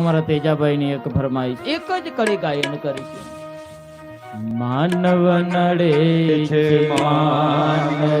અમારા તેજાભાઈની એક ફરમાઈશ એક જ કડી ગાયન કરીશું માનવ નડે છે માનવીને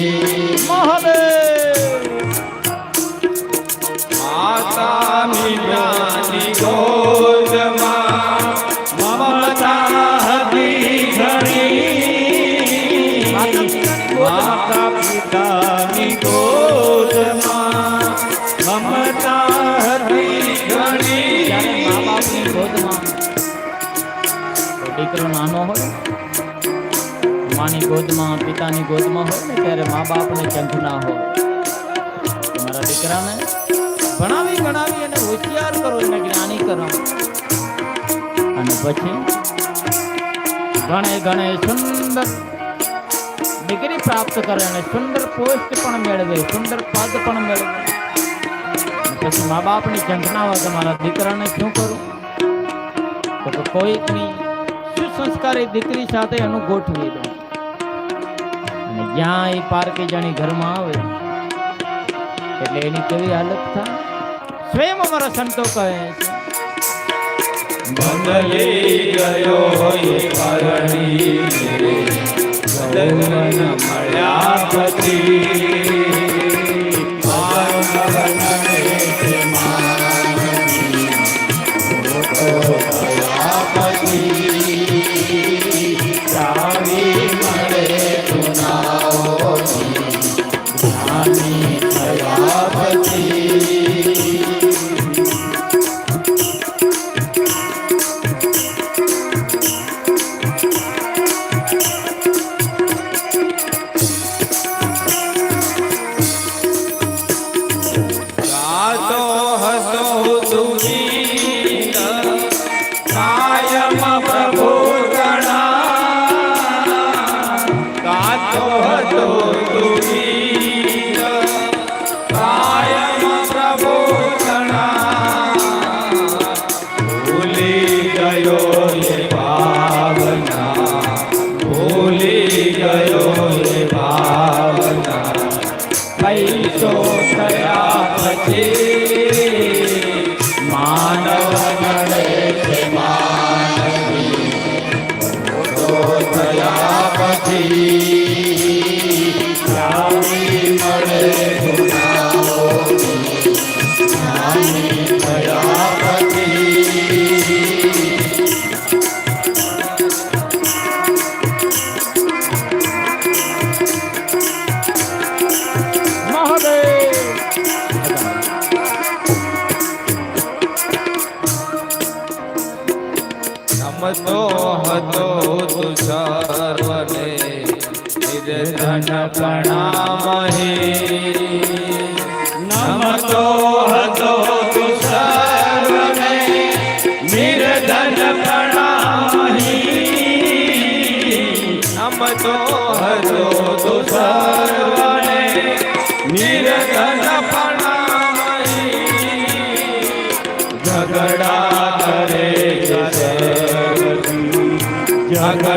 દીકરો નાનો હોય, માની ગોદમાં, પિતાની ગોદમાં હોય ને ત્યારે મા બાપને ચંધ ના હોય. તમારા દીકરાને ભણાવી, ગણાવી અને હોશિયાર કરો, એને જ્ઞાની કરો. અને પછી ગણે ગણે સુંદર ડિગ્રી પ્રાપ્ત કરે અને સુંદર પોસ્ટ પણ મેળવે, સુંદર પદ પણ મેળવે. પછી મા બાપની ઝંખના હોય તમારા મારા દીકરાને શું કરું? તો કે કોઈકની એ દીકરી સાથે એનું ગોઠવી દો અને જ્યાં એ પારકી ઘરમાં આવે, એટલે એની કેવી હાલત થાય? સ્વયં અમારા સંતો કહે છે બદલી ગયો એ પરણી મળ્યા પછી જ્ઞાની હતો તું સર્વને નિર્ધન પ્રણામહે નમતો હતો તું સર્વને નિર્ધન પ્રણામહે નમતો હતો તું નિર્ધન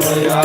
दया